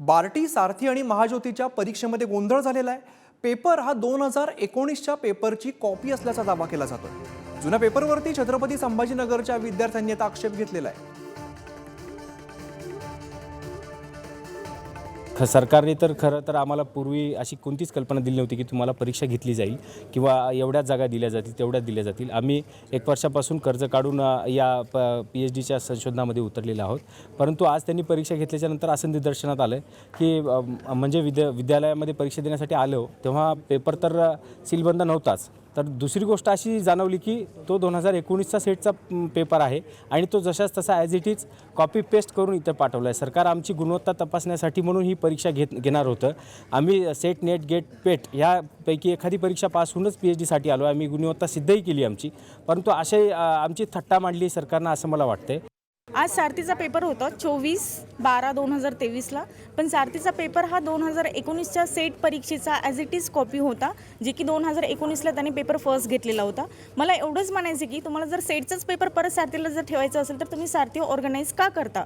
बार्टी सारथी आणि महाज्योतीच्या परीक्षेमध्ये गोंधळ झालेला आहे. पेपर हा दोन हजार एकोणीसच्या पेपरची कॉपी असल्याचा दावा केला जातो जुन्या पेपरवरती छत्रपती संभाजीनगरच्या विद्यार्थ्यांनी आता आक्षेप घेतलेला आहे. ख सरकारने तर खरं तर आम्हाला पूर्वी अशी कोणतीच कल्पना दिली नव्हती की तुम्हाला परीक्षा घेतली जाईल किंवा एवढ्याच जागा दिल्या जातील तेवढ्याच दिल्या जातील. आम्ही एक वर्षापासून कर्ज काढून या प पी एच डीच्या संशोधनामध्ये उतरलेलो आहोत. परंतु आज त्यांनी परीक्षा घेतल्याच्यानंतर असं निदर्शनात आलं की म्हणजे विद्या विद्यालयामध्ये परीक्षा देण्यासाठी आलो तेव्हा पेपर तर सीलबंद नव्हताच. तर दुसरी गोष्ट अशी जाणवली की तो दोन हजार एकोणीसचा सेटचा पेपर आहे आणि तो जशाच तसा as it is copy paste करून इथं पाठवला आहे सरकार आमची गुणवत्ता तपासण्यासाठी म्हणून ही परीक्षा घेत घेणार होतं. आम्ही सेट नेट गेट पेट ह्यापैकी एखादी परीक्षा पास होऊनच पी एच डीसाठी आलो आम्ही गुणवत्ता सिद्धही केली आमची. परंतु असे आमची थट्टा मांडली सरकारनं असं मला वाटतंय. आज सारथीचा पेपर होता चोवीस बारा दोन हजार तेवीसला. पण सारथीचा पेपर हा दोन हजार एकोणीसच्या सेट परीक्षेचा ॲज इट इज कॉपी होता जे की दोन हजार एकोणीसला त्याने पेपर फर्स्ट घेतलेला होता. मला एवढंच म्हणायचं की तुम्हाला जर सेटचाच पेपर परत सारथीला जर ठेवायचं असेल तर तुम्ही सारथी ऑर्गनाईज का करता?